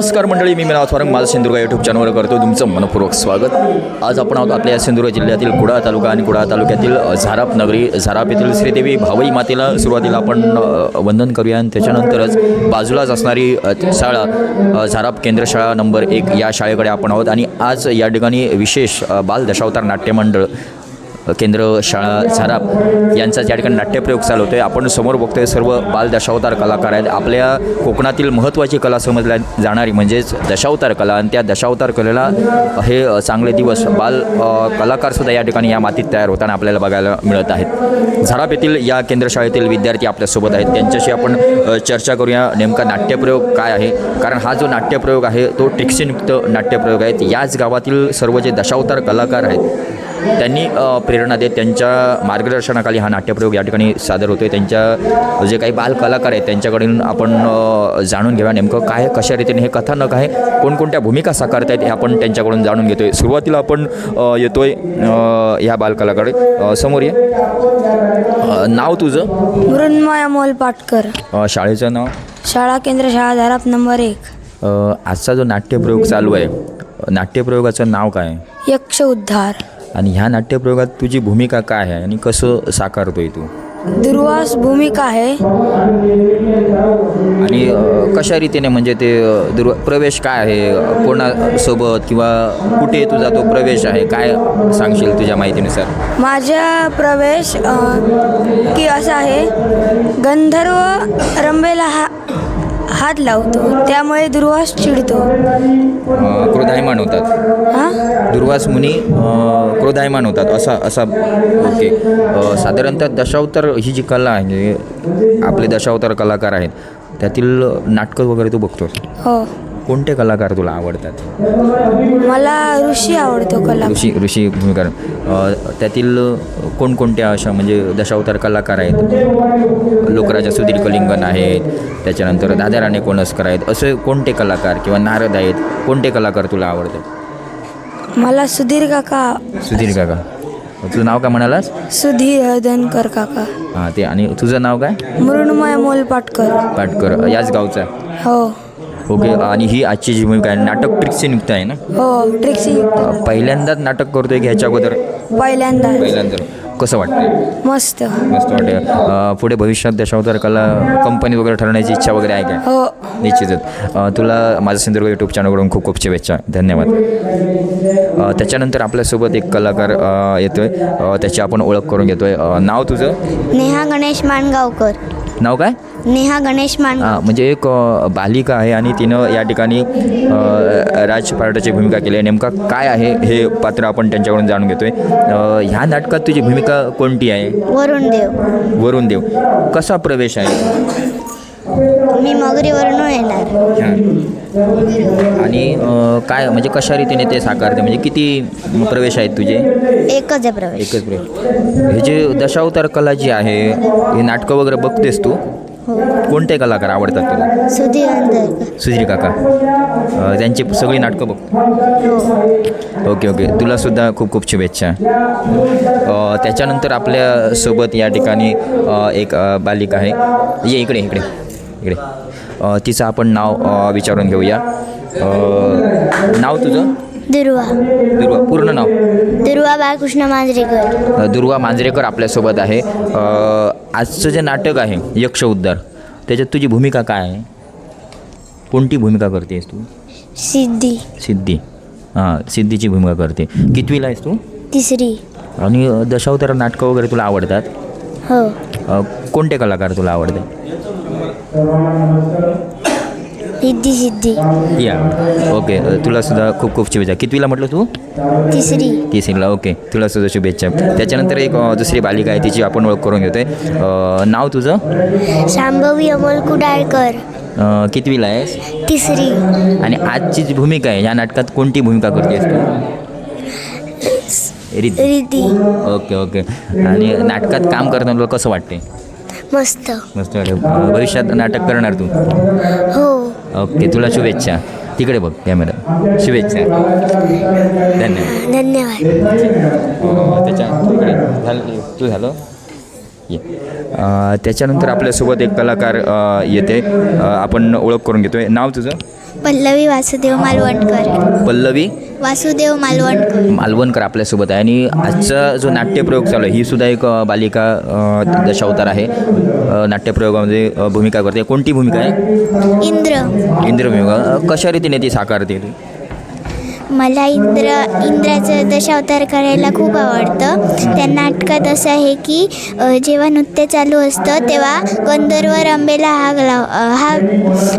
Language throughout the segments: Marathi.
नमस्कार मंडळी मी मिनाथ स्वारंग माझं सिंधुदुर्ग यूट्यूब चॅनलवर करतो तुमचं मनपूर्वक स्वागत. आज आपण आहोत आपल्या सिंधुदुर्ग जिल्ह्यातील कुडाळ तालुका आणि कुडाळ तालुक्यातील झाराप नगरी झाराप येथील श्रीदेवी भावई मातेला सुरुवातीला आपण वंदन करूया आणि त्याच्यानंतरच बाजूलाच असणारी शाळा झाराप केंद्र शाळा नंबर एक या शाळेकडे आपण आहोत. आणि आज या ठिकाणी विशेष बाल दशावतार नाट्यमंडळ केंद्र शाळा झाराप यांचा ज्या ठिकाणी नाट्यप्रयोग चालू होतो आहे आपण समोर बघतोय सर्व बाल दशावतार कलाकार आहेत. आपल्या कोकणातील महत्त्वाची कला समजल्या जाणारी म्हणजेच दशावतार कला आणि त्या दशावतार कलेला हे चांगले दिवस बाल कलाकारसुद्धा या ठिकाणी या मातीत तयार होताना आपल्याला बघायला मिळत आहेत. झराप येथील या केंद्रशाळेतील विद्यार्थी आपल्यासोबत आहेत. त्यांच्याशी आपण चर्चा करूया नेमका नाट्यप्रयोग काय आहे. कारण हा जो नाट्यप्रयोग आहे तो टिक्सिनयुक्त नाट्यप्रयोग आहे. याच गावातील सर्व जे दशावतार कलाकार आहेत त्यांनी प्रेरणा देत त्यांच्या मार्गदर्शनाखाली हा नाट्यप्रयोग या ठिकाणी सादर होतो आहे त्यांच्या जे काही बाल कलाकार आहेत त्यांच्याकडून आपण जाणून घेऊया नेमकं काय कशा रीतीने हे कथानक आहे कोणकोणत्या भूमिका साकारत आहेत हे आपण त्यांच्याकडून जाणून घेतो आहे सुरुवातीला आपण येतोय अ, ह्या बालकलाकडे समोर ये. नाव तुझं? मृण्मय अमोल पाटकर. शाळेचं नाव? शाळा केंद्र शाळा धाराप नंबर एक. आजचा जो नाट्यप्रयोग चालू आहे नाट्यप्रयोगाचं नाव काय? आहे? यक्ष उद्धार. आणि ह्या नाट्यप्रयोगात तुझी भूमिका काय आहे आणि कसं साकारतोय तू? दुर्वास भूमिका आहे. आणि अ, कशा रीतीने म्हणजे ते अ, दुर्व प्रवेश काय आहे? कोणासोबत किंवा कुठे तुझा तो प्रवेश आहे? काय सांगशील तुझ्या माहितीनुसार? माझा प्रवेश अ, की असा आहे गंधर्व रंबेला हा हात लावतो त्यामुळे दुर्वास चिडतो. अ, क्रोधायमान होतात. हां? दुर्वास मुनी अ, क्रोधायमान होतात असा असा ओके. अ, साधारणतः दशावतार ही जी कला आहे आपले दशावतार कलाकार आहेत त्यातील नाटकं वगैरे तू बघतोस? हो. कोणते कलाकार तुला आवडतात? मला ऋषी आवडतो कला. ऋषी ऋषी भूमिका अ, त्यातील कोणकोणत्या अशा म्हणजे दशावतार कलाकार आहेत? लोकराजा सुधीर कलिंगन आहेत त्याच्यानंतर दादा राणे कोणस्कर आहेत असे कोणते कलाकार किंवा नारद आहेत? कोणते कलाकार तुला आवडतात? मला सुधीर काका. सुधीर काका. तुझं नाव काय म्हणालास? सुधीर हळदणकर काका. हां ते आणि तुझं नाव काय? मृण्मय अमोल पाटकर. पाटकर याच गावचा हो. ओके आणि ही आजची जी भूमिका आहे नाटक ट्रिक्सी निघत आहे ना? हो ट्रिक्सी पहिल्यांदाच नाटक करतोय की ह्याच्या अगोदर? पहिल्यांदा पहिल्यांदा कसं वाटतं मस्त. मस्त वाटते अ, पुढे भविष्यात दशावतार कला कंपनी वगैरे ठरवण्याची इच्छा वगैरे आहे काय हो. निश्चितच. अ, तुला माझं सिंधुदुर्ग यूट्यूब चॅनलकडून खूप खूप शुभेच्छा. धन्यवाद. अ, त्याच्यानंतर आपल्यासोबत एक कलाकार अ, येतोय. अ, त्याची आपण ओळख करून घेतोय. अ, नाव तुझं? नेहा गणेश माणगावकर. नाव काय? नेहा गणेश मान हां म्हणजे एक बालिका आहे आणि तिनं या ठिकाणी राजपाटाची भूमिका केली आहे. नेमका काय आहे हे पात्र आपण त्यांच्याकडून जाणून घेतोय. ह्या नाटकात तुझी भूमिका कोणती आहे? वरुण देव. वरुण देव. कसा प्रवेश आहे? मी मगरीवरून येणार. आणि काय म्हणजे कशा रीतीने ते साकारते? म्हणजे किती प्रवेश आहेत तुझे? एकच आहे प्रवेश. एकच प्रवेश. हे जे दशावतार कला जी आहे हे नाटकं वगैरे बघतेस तू? हो. कोणते कलाकार आवडतात तुला? सुधीर काका. त्यांची सगळी नाटकं बघ. हो. Okay okay. तुला सुद्धा खूप खूप शुभेच्छा. त्याच्यानंतर आपल्यासोबत या ठिकाणी एक बालिका आहे. ये इकडे इकडे इकडे. तिचं आपण नाव विचारून घेऊया. नाव तुझं? दुर्वा. दुर्वा. पूर्ण नाव? दुर्वा बाळकृष्ण मांजरेकर. दुर्वा मांजरेकर आपल्यासोबत आहे. आजचं जे नाटक आहे यक्ष उद्धार त्याच्यात तुझी भूमिका काय आहे? कोणती भूमिका करतेस तू? सिद्धी. सिद्धी. हां सिद्धीची भूमिका करते. कितवीला आहेस तू? तिसरी. आणि दशावतार नाटकं वगैरे तुला आवडतात? हो. कोणते कलाकार तुला आवडते रिद्धी सिद्धी. या. ओके तुला सुद्धा खूप खूप शुभेच्छा. कितवीला म्हटलं तू? तिसरी. तिसरीला ओके. तुला सुद्धा शुभेच्छा. त्याच्यानंतर एक दुसरी बालिका आहे तिची आपण ओळख करून घेतोय. नाव तुझं? शांभवी अमोल कुडाळकर. कितवीला आहेस? तिसरी. आणि आजची जी भूमिका आहे या नाटकात कोणती भूमिका करतेस तू? रिद्धी. Okay okay. आणि नाटकात काम करताना कसं वाटते मस्त. मस्त अ, भविष्यात नाटक करणार तू? हो. ओके तुला शुभेच्छा. तिकडे बघ कॅमेरा शुभेच्छा. धन्यवाद. धन्यवाद. अ, त्याच्या तिकडे झालं तू झालं? ये. त्याच्यानंतर आपल्यासोबत एक कलाकार येते. आपण ओळख करून घेतोय. नाव तुझं? पल्लवी वासुदेव मालवणकर. पल्लवी? वासुदेव मालवणकर. मालवणकर आपल्यासोबत आहे. आणि आजचा जो नाट्यप्रयोग चालू आहे ही सुद्धा एक बालिका दशावतार आहे. नाट्यप्रयोगामध्ये भूमिका करते. कोणती भूमिका आहे? इंद्र. इंद्रभूमिका. अ, कशा रीतीने ती साकारते मला इंद्र इंद्राचं दशावतार करायला खूप आवडतं. त्या नाटकात असं आहे की जेव्हा नृत्य चालू असतं तेव्हा गंधर्व रंबेला हाग लाव हा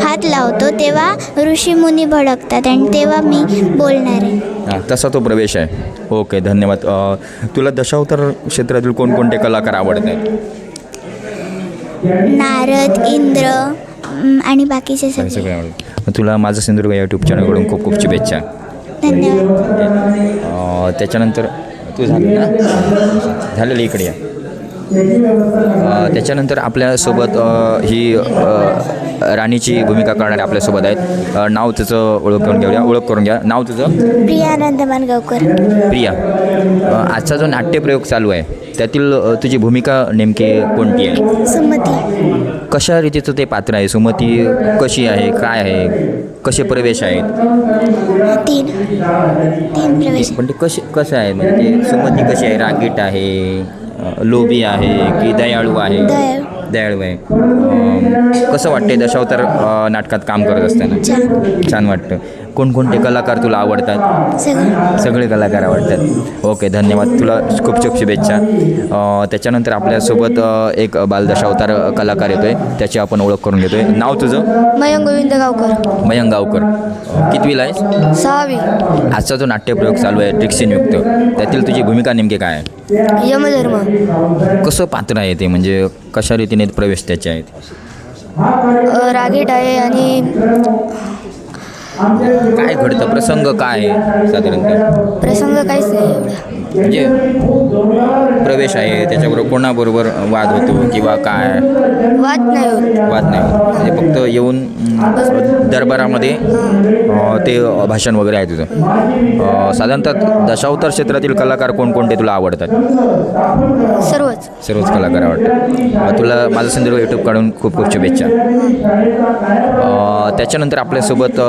हात लावतो तेव्हा ऋषीमुनी भडकतात आणि तेव्हा मी बोलणार आहे. हां तसा तो प्रवेश आहे. ओके धन्यवाद. अ, तुला दशावतार क्षेत्रातील कोणकोणते कलाकार आवडत? आहेत नारद इंद्र अम, आणि बाकीचे सगळे. तुला माझं सिंधुदुर्ग यूट्यूब चॅनलकडून खूप खूप शुभेच्छा. धन्यवाद. त्याच्यानंतर तू झाली ना? झालेलं इकडे या. त्याच्यानंतर आपल्यासोबत ही राणीची भूमिका करणारे आपल्यासोबत आहेत. नाव तुझं ओळख करून घेऊया. ओळख करून घ्या. नाव तुझं? प्रियानंद मानगावकर. प्रिया. अ, आजचा जो नाट्यप्रयोग चालू आहे त्यातील तुझी भूमिका नेमकी कोणती आहे? सुमती. कशा रीतीचं ते पात्र आहे? सुमती कशी आहे? काय आहे? कसे प्रवेश आहेत? तीन. तीन प्रवेश. पण ते कसे कसं आहे? म्हणजे ते सुमती कशी आहे? रागीट आहे? लोभी आहे की दयाळू आहे? दयाळू. आहे. कसं वाटते दशावतार नाटकात काम करत असताना? छान वाटतं. कोणकोणते कलाकार तुला आवडतात? सगळं. कलाकार आवडतात. ओके धन्यवाद. तुला खूप खूप शुभेच्छा. त्याच्यानंतर आपल्यासोबत एक बालदशावतार कलाकार येतो आहे त्याची आपण ओळख करून घेतो आहे नाव तुझं? मयंक गोविंद गावकर. मयंक गावकर. कितवीला आहेस? सहावी. आजचा जो नाट्यप्रयोग चालू आहे ट्रिक्सिनयुक्त त्यातील तुझी भूमिका नेमकी काय आहे? यमधर्म. कसं पात्र आहे ते? म्हणजे कशा रीतीने प्रवेश त्याचे आहेत? रागीट आहे आणि काय घडतं? प्रसंग काय आहे साधारणतः प्रसंग काहीच नाही एवढा. म्हणजे प्रवेश आहे त्याच्याबरोबर कोणाबरोबर वाद होतो किंवा काय? वाद नाही होत. वाद नाही होत. म्हणजे फक्त येऊन दरबारामध्ये ते भाषण वगैरे आहे तुझं साधारणतः दशावतार क्षेत्रातील कलाकार कोणकोणते तुला आवडतात? सर्वच. सर्वच कलाकार आवडतात. तुला माझं संदर्भ यूट्यूब काढून खूप खूप शुभेच्छा. त्याच्यानंतर आपल्यासोबत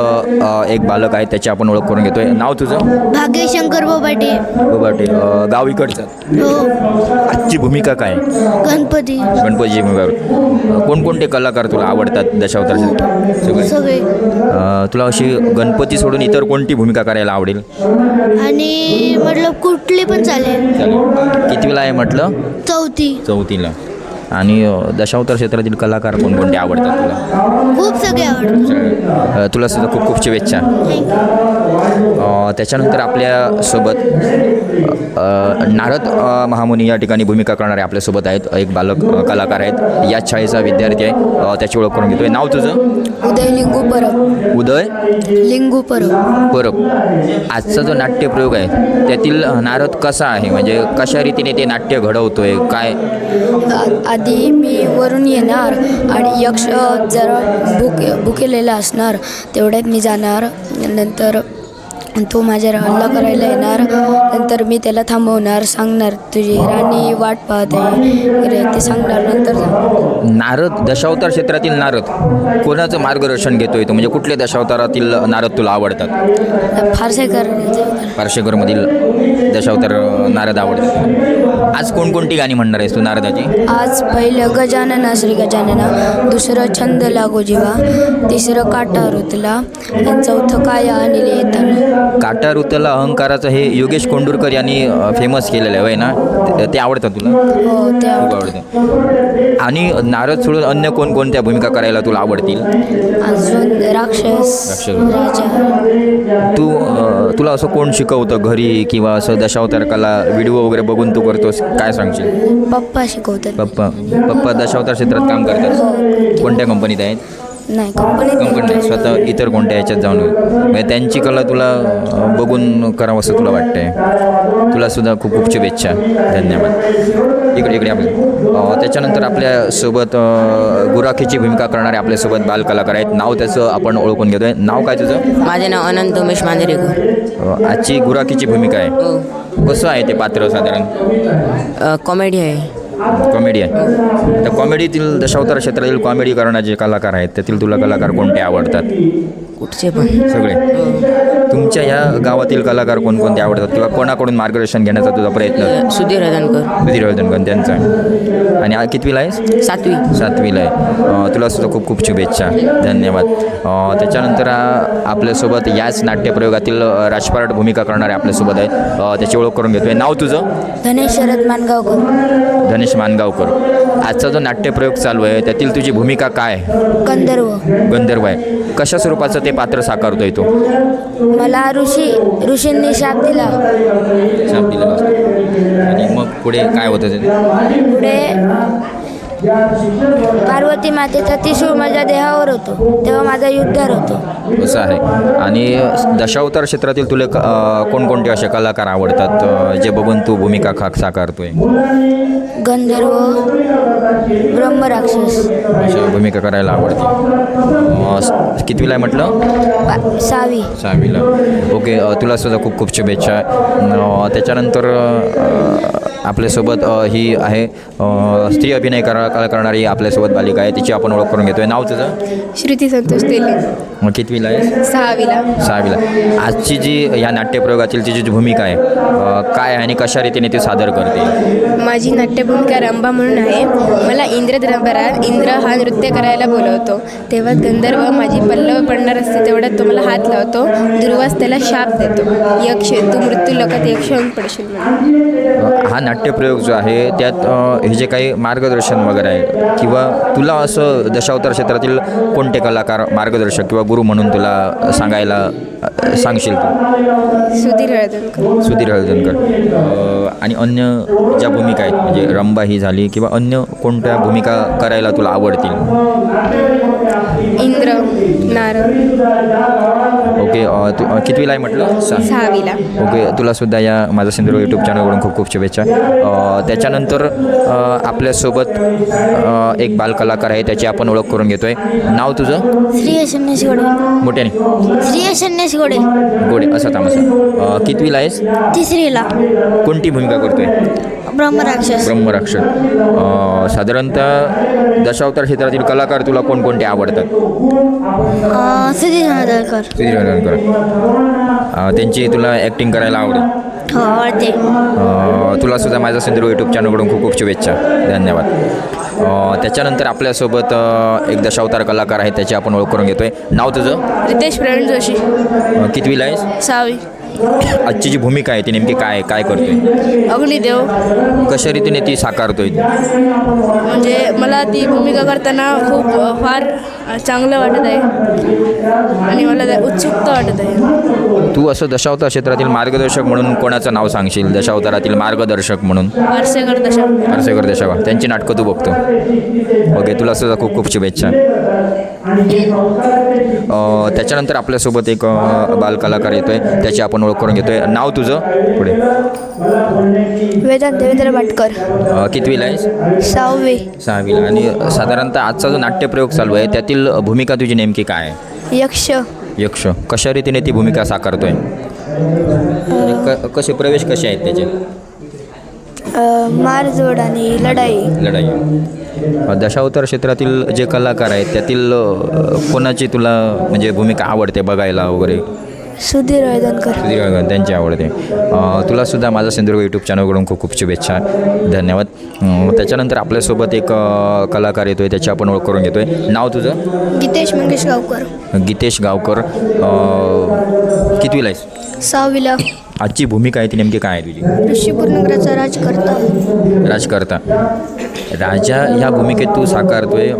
एक बालक आहे त्याची आपण ओळख करून घेतोय. नाव तुझं? भाग्यशंकर बोबाटे. बाटे अं, गाव इकडचं? हो. आजची भूमिका काय? गणपती. गणपतीची भूमिका. कोणकोणते कलाकार तुला आवडतात दशावतार क्षेत्रात? सगळे. सगळे. अं, तुला अशी गणपती सोडून इतर कोणती भूमिका करायला आवडेल? आणि मतलब कुठली पण चालेल. चालेल. कितवीला आहे म्हटलं? चौथी. चौथीला. आणि दशावतार क्षेत्रातील कलाकार कोणकोणते आवडतात तुला? खूप सगळे आवडतात. तुला सुद्धा खूप खूप शुभेच्छा. त्याच्यानंतर आपल्यासोबत नारद महामुनी या ठिकाणी भूमिका करणारे आपल्यासोबत आहेत. एक बालक कलाकार आहेत. याच शाळेचा विद्यार्थी आहे. त्याची ओळख करून घेतोय. नाव तुझं? उदय लिंगू परब. उदय? लिंगू परब. परब. आजचा जो नाट्यप्रयोग आहे त्यातील नारद कसा आहे? म्हणजे कशा रीतीने ते नाट्य घडवतोय? काय? आधी मी वरून येणार आणि यक्ष जरा भुके भुकेलेला असणार तेवढ्यात मी जाणार. नंतर तो माझ्यावर हल्ला करायला येणार. नंतर मी त्याला थांबवणार सांगणार. तुझी राणी वाट पाहत. आहे ते सांगणार नंतर नारद दशावतार क्षेत्रातील नारद. कोणाचं मार्गदर्शन घेतोय तो? म्हणजे कुठल्या दशावतारातील नारद तुला आवडतात? फारसे कर पार्शेकरमधील दशावतार नारद आवडतात. आज कोणकोणती गाणी म्हणणार आहेस तू नारदाची? आज पहिलं गजानना श्री गजानना दुसरं छंद लागो जीवा तिसरं काटा आणि चौथं काया आणि काटा ऋतला अहंकाराचं हे योगेश कोंडूरकर यांनी फेमस केलेलं आहे होय ना? ते- आवडतं तुला? हो खूप आवडतं. आणि नारद सोडून अन्य कोणकोणत्या भूमिका करायला तुला आवडतील? अजून राक्षस राक्षस. राजा. तू तुला असं कोण शिकवतं घरी किंवा असं दशावतार कला व्हिडिओ वगैरे बघून तू करतोस काय सांगशील? पप्पा शिकवतात. पप्पा. पप्पा दशावतार क्षेत्रात काम करतात. कोणत्या कंपनीत आहेत? नाही कंपनी स्वतः इतर कोणत्या ह्याच्यात जाऊन म्हणजे त्यांची कला तुला बघून करावं असं तुला वाटतंय. तुला सुद्धा खूप खूप शुभेच्छा. धन्यवाद. इकडे इकडे अ, त्याच्यानंतर आपल्यासोबत गुराखीची भूमिका करणारे आपल्यासोबत बालकलाकार आहेत. नाव त्याचं आपण ओळखून घेतोय. नाव काय तुझं? माझे नाव अनंत उमेश मांजरेकर आजची गुराखीची भूमिका आहे. हो. कसं आहे ते पात्र साधारण? कॉमेडी आहे. कॉमेडी आहे. त्या कॉमेडीतील दशावतार क्षेत्रातील कॉमेडी करणारे जे कलाकार आहेत त्यातील तुला कलाकार कोणते आवडतात? कुठचे पण. सगळे. तुमच्या या गावातील कलाकार कोणकोणते आवडतात किंवा कोणाकडून मार्गदर्शन घेण्याचा तुझा प्रयत्न? सुधीर हदनकर सुधीर हळदणकर त्यांचा. आहे. आणि आ- कितवीला आहेस? सातवी. सातवीला आहे. अ, तुला सुद्धा खूप खूप शुभेच्छा. धन्यवाद. अ, त्याच्यानंतर आ, आपल्यासोबत याच नाट्यप्रयोगातील अ, राजपाट भूमिका करणारे आपल्यासोबत आहे. अ, त्याची ओळख करून घेतोय. नाव तुझं? धनेश शरद मानगावकर. धनेश मानगावकर. आजचा जो नाट्यप्रयोग चालू आहे त्यातील तुझी भूमिका काय आहे? गंधर्व. गंधर्व आहे. कशा स्वरूपाचं ते पात्र साकारतोय तो? मला ऋषी ऋषींनी शाप दिला. शाप दिलेला असतो. आणि मग पुढे काय होतं ते पुढे पार्वती मातेचा त्रिशूळ माझ्या देहावर होतो. तेव्हा माझा युद्धार होतो. असं आहे. आणि दशावतार क्षेत्रातील तुला कोणकोणते असे कलाकार आवडतात? जे बघून तू भूमिका खा साकारतोय? गंधर्व ब्रह्मराक्षस. अशा भूमिका करायला आवडते. कितवीला आहे म्हटलं? सहावी. सहावीला. ओके तुला सुद्धा खूप खूप शुभेच्छा. त्याच्यानंतर आपल्यासोबत ही आहे स्त्री अभिनय करा कला करणारी आपल्यासोबत बालिका आहे. तिची आपण ओळख करून घेतोय. नाव तुझं? श्रुती संतोष तेले. मग कितवीला आहे? सहावीला. सहावीला. आजची जी या नाट्यप्रयोगातील तिची जी भूमिका आहे अ, काय आहे आणि कशा रीतीने ती सादर करते? माझी नाट्यभूमिका रंभा म्हणून आहे. मला इंद्र दरबारात इंद्र हा नृत्य करायला बोलवतो. तेव्हा गंधर्व माझी पल्लव पडणार असते तेवढ्यात तो मला हात लावतो. दुर्वास त्याला शाप देतो. यक्ष तू मृत्यू लोकात यक्ष होऊन पडशील म्हणून. अ, हा नाट्यप्रयोग जो आहे त्यात अ, हे जे काही मार्गदर्शन वगैरे आहे. किंवा तुला असं दशावतार क्षेत्रातील कोणते कलाकार मार्गदर्शक किंवा गुरु म्हणून तुला सांगायला सांगशील तू? सुधीर हळदणकर. सुधीर हळदणकर. अ, आणि अन्य ज्या भूमिका आहेत म्हणजे रंबा ही झाली किंवा अन्य कोणत्या भूमिका करायला तुला आवडतील? इंद्र नारद. ओके अ, तू अ, कितवीला आहे म्हटलं? सहा सहावीला. ओके तुला सुद्धा या माझा सिंधू यूट्यूब चॅनलकडून खूप खूप शुभेच्छा. अ, त्याच्यानंतर अ, आपल्यासोबत अ, एक बालकलाकार आहे त्याची आपण ओळख करून घेतोय. नाव तुझं? श्री यशन्नेश गोडे. मोठ्याने. श्री यशन्नेश गोडे. गोडे असं थांब असं. अ, कितवीला आहेस? तिसरीला. कोणती भूमिका करतोय? ब्रह्मराक्षस. ब्रह्मराक्षस. अ, साधारणतः दशावतार क्षेत्रातील कलाकार तुला कोणकोणते आवडतात? सुधीर हळदणकर सुधीर हळदणकर अ, त्यांची तुला ॲक्टिंग करायला आवडेल हो आवडते. अ, तुला सुद्धा माझा सिंधू यूट्यूब चॅनलकडून खूप खूप शुभेच्छा. धन्यवाद. अ, त्याच्यानंतर आपल्यासोबत अ, एक दशावतार कलाकार आहे त्याची आपण ओळख करून घेतोय. नाव तुझं? रितेश प्रवीण जोशी. अ, कितवीला आहेस? सहावी. आजची जी भूमिका आहे ती नेमकी काय? काय करतोय? अग्निदेव. कशा रीतीने ती साकारतोय? म्हणजे मला ती भूमिका करताना खूप फार चांगलं वाटत आहे. आणि मला उत्सुकता वाटत आहे. तू असं दशावतार क्षेत्रातील मार्गदर्शक म्हणून कोणाचं नाव सांगशील? दशावतारातील मार्गदर्शक म्हणून? दशा पारसेकर देशावा त्यांची नाटकं तू बघतो. ओके तुला सुद्धा खूप खूप शुभेच्छा. अ, त्याच्यानंतर आपल्यासोबत एक बालकलाकार येतोय. त्याची आपण ओळख करून घेतोय. नाव तुझं? पुढे. वेदांत देवेंद्र भाटकर कितवीला आहेस? सहावी. सहावीला. आणि साधारणतः आजचा जो नाट्यप्रयोग चालू आहे त्यातील भूमिका तुझी नेमकी काय आहे? यक्ष. यक्ष. कशा रीतीने ती भूमिका साकारतोय? म्हणजे क कसे प्रवेश कसे आहेत त्याचे? मारजोड आणि लढाई. लढाई. अ, दशावतार क्षेत्रातील जे कलाकार आहेत त्यातील अ, कोणाची तुला म्हणजे भूमिका आवडते बघायला वगैरे? सुधीर हळदणकर सुधीर गायकवाड त्यांची आवडते. तुला सुद्धा माझा सिंधुदुर्ग यूट्यूब चॅनलकडून खूप खूप शुभेच्छा. धन्यवाद. त्याच्यानंतर आपल्यासोबत एक कलाकार येतोय त्याची आपण ओळख करून घेतोय. नाव तुझं? गीतेश मंगेश गावकर. गीतेश गावकर. कितवीला आहेस? सहावीला आजची भूमिका आहे ती नेमकी काय आहे तुझी? ऋषीपूर नगराचा राजकर्ता. राजकर्ता. राजा ह्या भूमिकेत तू साकारतोय.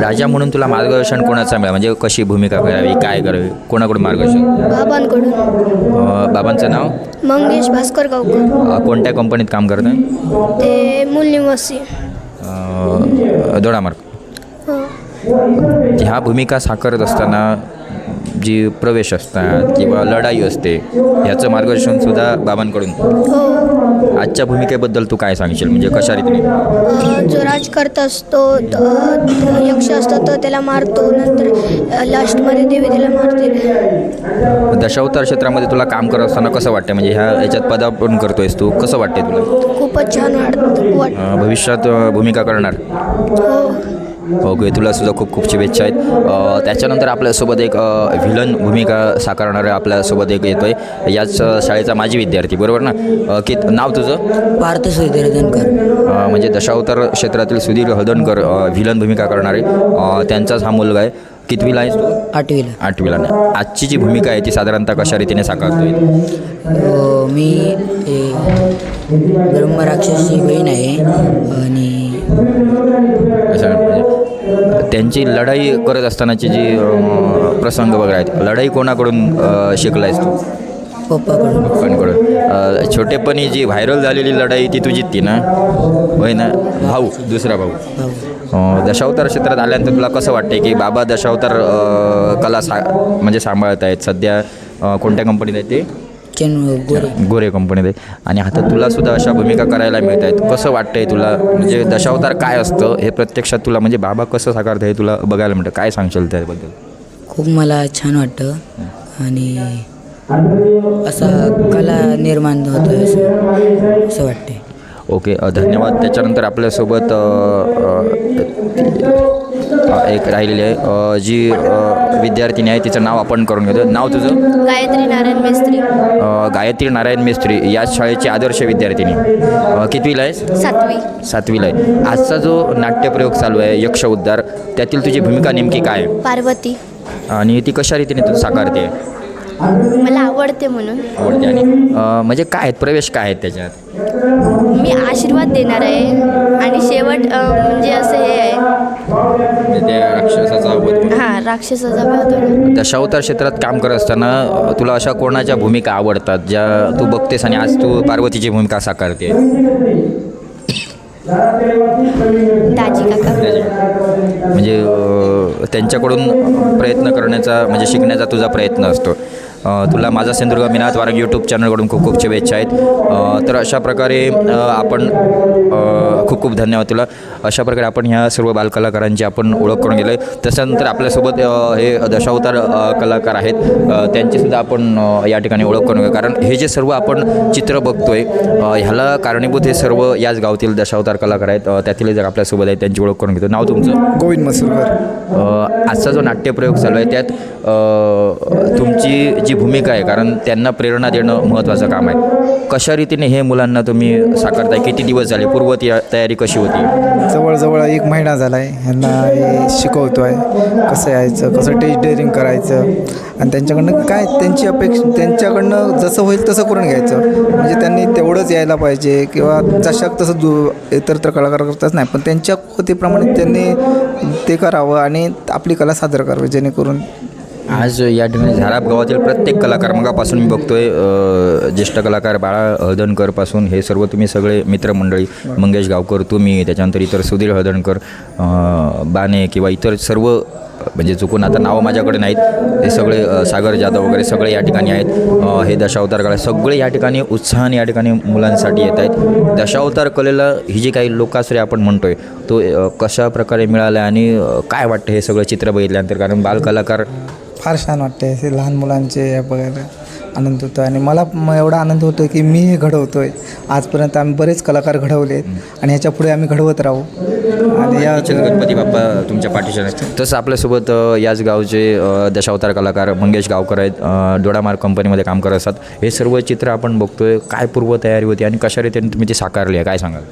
राजा म्हणून तुला मार्गदर्शन कोणाचा मिळालं? म्हणजे कशी भूमिका करावी काय करावी? कोणाकडून मार्गदर्शन? बाबांकडून. अ, बाबांचं नाव? मंगेश भास्कर गावकर. अ, कोणत्या कंपनीत काम करतं ते मूल निवासी. दोडामार्ग हो. ह्या भूमिका साकारत असताना जी प्रवेश असतात किंवा लढाई असते ह्याचं मार्गदर्शन सुद्धा बाबांकडून. हो. आजच्या भूमिकेबद्दल तू काय सांगशील? म्हणजे कशा रीतीने? जो राजकर्ता असतो तो, अ, यक्ष असतो तो त्याला मारतो नंतर लास्टमध्ये देवी त्याला मारते. दशावतार क्षेत्रामध्ये तुला काम करत असताना कसं वाटतं म्हणजे ह्या याच्यात पदार्पण करतोयस तू कसं वाटतंय तुला? खूपच छान वाटत भविष्यात भूमिका करणार? हो. ओके तुला सुद्धा खूप खूप शुभेच्छा आहेत. त्याच्यानंतर आपल्यासोबत एक व्हिलन भूमिका साकारणारा आपल्यासोबत एक येतो आहे याच शाळेचा माजी विद्यार्थी बरोबर ना? की नाव तुझं? पार्थ सुधीरधनकर अ, म्हणजे दशावतार क्षेत्रातील सुधीर हळदणकर अ, व्हिलन भूमिका करणारे. त्यांचाच हा मुलगा आहे. कितवीला आहेस तू? आठवीला. आठवीला नाही आजची जी भूमिका आहे ती साधारणतः कशा रीतीने साकारतोय? अ, मी ब्रह्मराक्षसची बहीण आहे. आणि अशा म्हणजे त्यांची लढाई करत असतानाची जी प्रसंग वगैरे आहेत लढाई कोणाकडून अ, शिकलायस तू? पप्पाकडून. छोटेपणी जी व्हायरल झालेली लढाई ती तू जितती ना? होय ना? भाऊ दुसरा भाऊ. दशावतार क्षेत्रात आल्यानंतर तुला कसं वाटते की बाबा दशावतार कला सा म्हणजे सांभाळत आहेत सध्या कोणत्या कंपनीत आहेत ते? चेन गोरे. गोरे कंपनीत आहे आणि आता तुला सुद्धा अशा भूमिका करायला मिळत आहेत. कसं वाटतंय तुला? म्हणजे दशावतार काय असतं? हे प्रत्यक्षात तुला म्हणजे बाबा कसं साकारतं हे तुला बघायला मिळतं. काय सांगशील त्याबद्दल? खूप मला छान वाटतं. आणि असा कला निर्माण होतो असं असं वाटते ओके धन्यवाद. त्याच्यानंतर आपल्यासोबत एक राहिलेली आहे. जी विद्यार्थिनी आहे तिचं नाव आपण करून घेतो. नाव तुझं? गायत्री नारायण मेस्त्री. गायत्री नारायण मेस्त्री याच शाळेची आदर्श विद्यार्थिनी. कितवीला आहेस? सातवी. सातवीला आहे. आजचा जो नाट्यप्रयोग चालू आहे यक्ष उद्धार त्यातील तुझी भूमिका नेमकी काय आहे? पार्वती. आणि ती कशा रीतीने तू साकारते? मला आवडते म्हणून. आवडते. आणि म्हणजे काय आहेत? प्रवेश काय आहेत त्याच्यात? मी आशीर्वाद देणार आहे. आणि शेवट म्हणजे असं हे आहे. म्हणजे त्या राक्षसाचा वध हां राक्षसाचा वध होणार. दशावतार क्षेत्रात काम करत असताना तुला अशा कोणाच्या भूमिका आवडतात ज्या तू बघतेस आणि आज तू पार्वतीची भूमिका साकारते? दाजी काका. म्हणजे अ, त्यांच्याकडून प्रयत्न करण्याचा म्हणजे शिकण्याचा तुझा प्रयत्न असतो. तुला माझा सिंधुदुर्ग मिनात वारंग यूट्यूब चॅनलकडून खूप खूप शुभेच्छा आहेत. तर अशा प्रकारे आपण खूप खूप धन्यवाद तुला. अशा प्रकारे आपण ह्या सर्व बालकलाकारांची आपण ओळख करून गेलो आहे त्याच्यानंतर आपल्यासोबत हे दशावतार कलाकार आहेत. त्यांचीसुद्धा आपण या ठिकाणी ओळख करून घेऊ. कारण हे जे सर्व आपण चित्र बघतोय अ, ह्याला कारणीभूत हे सर्व याच गावातील दशावतार कलाकार आहेत. त्यातील जर आपल्यासोबत आहेत त्यांची ओळख करून घेतो. नाव तुमचं? गोविंद मसूरकर. आजचा जो नाट्यप्रयोग चालू आहे त्यात तुमची जी भूमिका आहे कारण त्यांना प्रेरणा देणं महत्त्वाचं काम आहे. कशा रीतीने हे मुलांना तुम्ही साकारताय? किती दिवस झाले? पूर्व ती- तयारी कशी होती? जवळजवळ एक महिना झाला आहे ह्यांना हे शिकवतो आहे कसं यायचं? कसं टेस्ट डेअरिंग करायचं? आणि त्यांच्याकडनं काय त्यांची अपेक्षा त्यांच्याकडनं जसं होईल तसं करून घ्यायचं. म्हणजे त्यांनी तेवढंच यायला पाहिजे किंवा जशाक तसं दु इतर तर कलाकार करताच नाही पण त्यांच्या कृतीप्रमाणे त्यांनी ते करावं आणि आपली कला सादर करावी जेणेकरून आज या ठिकाणी झाराप गावातील प्रत्येक कलाकार मगापासून मी बघतोय ज्येष्ठ कलाकार बाळा हळदणकरपासून हे सर्व तुम्ही सगळे मित्रमंडळी मंगेश गावकर तुम्ही त्याच्यानंतर इतर सुधीर हळदणकर बाने किंवा इतर सर्व म्हणजे चुकून आता नावं माझ्याकडे नाहीत हे सगळे सागर जाधव वगैरे सगळे या ठिकाणी आहेत. हे दशावतार कला सगळे या ठिकाणी उत्साहाने या ठिकाणी मुलांसाठी येत आहेत. दशावतार कलेला ही जी काही लोकाश्रय आपण म्हणतोय तो कशा प्रकारे मिळाला आणि काय वाटतं हे सगळं चित्र बघितल्यानंतर? कारण बालकलाकार फार छान वाटते असे लहान मुलांचे बघायला. आनंद होतो आणि मला एवढा आनंद होतो की मी हे घडवतो आहे आजपर्यंत आम्ही बरेच कलाकार घडवले आहेत आणि ह्याच्या पुढे आम्ही घडवत राहू. आणि या गणपती बाप्पा तुमच्या पाठीशी तसं आपल्यासोबत याच गावचे दशावतार कलाकार मंगेश गावकर आहेत. अ, डोळामार्ग कंपनीमध्ये काम करत असतात. हे सर्व चित्र आपण बघतोय. काय पूर्व तयारी होती आणि कशा रीतीने तुम्ही ती साकारली आहे? काय सांगाल?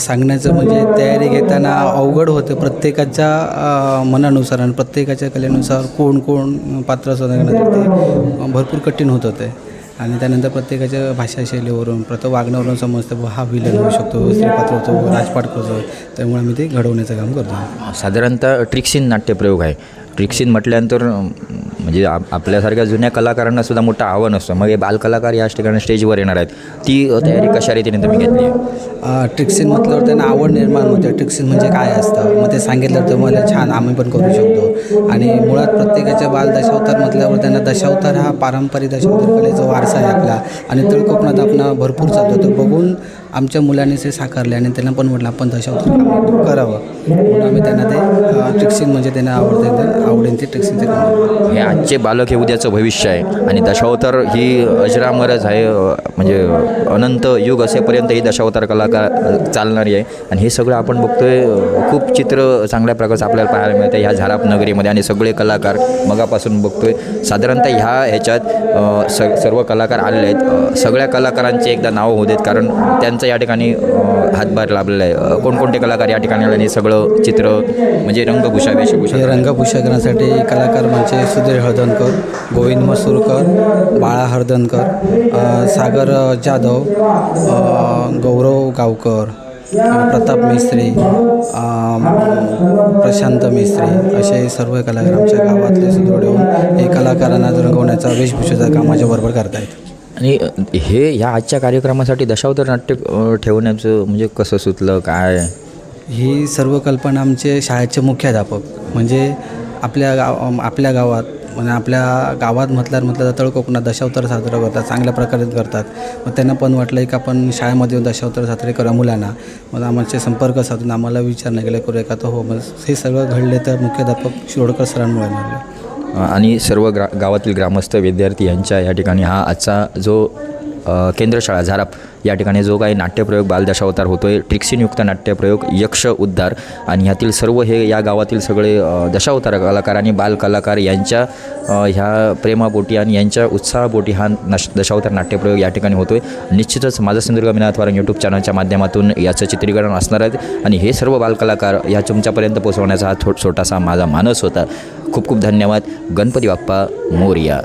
सांगण्याचं म्हणजे तयारी घेताना अवघड होतं. प्रत्येकाच्या मनानुसार आणि प्रत्येकाच्या कलेनुसार कोण कोण पात्र शोधण्यानंतर ते भरपूर कठीण होत होते. आणि त्यानंतर प्रत्येकाच्या भाषाशैलीवरून प्रत्येक वागण्यावरून समजतं हा विलन होऊ शकतो स्त्री पात्र होतो राजपाट करतो त्यामुळे आम्ही ते घडवण्याचं काम करतो. साधारणतः ट्रिक्सिन नाट्यप्रयोग आहे. ट्रिक्सिन म्हटल्यानंतर म्हणजे आप आपल्यासारख्या जुन्या कलाकारांना सुद्धा मोठं आव्हान असतं. मग हे बालकलाकार याच ठिकाणी स्टेजवर येणार आहेत. ती तयारी कशा रीतीने तुम्ही घेतली? आहे ट्रिक्सिन म्हटल्यावर त्यांना आवड निर्माण होते. ट्रिक्सिन म्हणजे काय असतं? मग ते सांगितलं तर मला छान आम्ही पण करू शकतो. आणि मुळात प्रत्येकाच्या बाल दशावतार म्हटल्यावर त्यांना दशावतार हा पारंपरिक दशावतार कलेचा वारसा आहे आपला. आणि तळकोकणात आपण भरपूर चालतो. तो बघून आमच्या मुलाने ते साकारले आणि त्यांना पण म्हटलं आपण दशावतार करावं. म्हणून आम्ही त्यांना ते ट्रिक्सिंग म्हणजे त्यांना आवडते आवडेन आवडेल ते ट्रिक्सिंग ते काम हे आजचे बालक हे उद्याचं भविष्य आहे आणि दशावतार ही अजरामरच आहे म्हणजे अनंत युग असेपर्यंत ही दशावतार कलाकार चालणारी आहे. आणि हे सगळं आपण बघतोय खूप चित्र चांगल्या प्रकारचं आपल्याला पाहायला मिळतं. ह्या झाराप नगरीमध्ये आणि सगळे कलाकार मगापासून बघतोय. साधारणतः ह्या ह्याच्यात स सर्व कलाकार आलेले आहेत. सगळ्या कलाकारांचे एकदा नावं होऊ देत कारण त्यांचं या ठिकाणी हातभार लाभलेला आहे. कोणकोणते कलाकार या ठिकाणी आले सगळं चित्र म्हणजे रंगभूषा वेशभूषा? रंगभूषा करण्यासाठी कलाकार म्हणजे सुधीर हळदणकर गोविंद मसूरकर बाळा हळदणकर सागर जाधव गौरव गावकर प्रताप मिस्त्री प्रशांत मिस्त्री असे सर्व कलाकार आमच्या गावातले सुदृढ होऊन हे कलाकारांना रंगवण्याचा वेशभूषेचा कामाच्या बरोबर करतायत. आणि हे ह्या आजच्या कार्यक्रमासाठी दशावतार नाट्य ठेवण्याचं म्हणजे कसं सुचलं काय? ही सर्व कल्पना आमचे शाळेचे मुख्याध्यापक म्हणजे आपल्या गाव आपल्या गावात म्हणजे आपल्या गावात म्हटल्यावर म्हटलं जातं कोकणात दशावतार साजरा करतात चांगल्या प्रकारे करतात. मग त्यांना पण वाटलं की आपण शाळेमध्ये येऊन दशावतार साजरे करा मुलांना. मग आमचे संपर्क साधून आम्हाला विचारणं गेले करूया का तर हो. मग हे सगळं घडले तर मुख्याध्यापक शिरोडकर सरांमुळे घडले. आणि सर्व ग्रा गावातील ग्रामस्थ विद्यार्थी यांच्या या ठिकाणी हा आजचा जो केंद्रशाळा झाराप. या ठिकाणी जो काही नाट्यप्रयोग बालदशावतार होतो आहे ट्रिक्सिनयुक्त नाट्यप्रयोग यक्ष उद्धार आणि ह्यातील सर्व हे या गावातील सगळे दशावतार कलाकार आणि बालकलाकार यांच्या ह्या प्रेमापोटी आणि यांच्या उत्साहापोटी हा नश दशावतार नाट्यप्रयोग या ठिकाणी होतो आहे निश्चितच माझा सिंधुदुर्ग मिनाथवार यूट्यूब चॅनलच्या माध्यमातून याचं चित्रीकरण असणार आहे आणि हे सर्व बालकलाकार ह्या तुमच्यापर्यंत पोहोचवण्याचा हा थो छोटासा माझा मानस होता. खूप खूप धन्यवाद. गणपती बाप्पा मोरिया.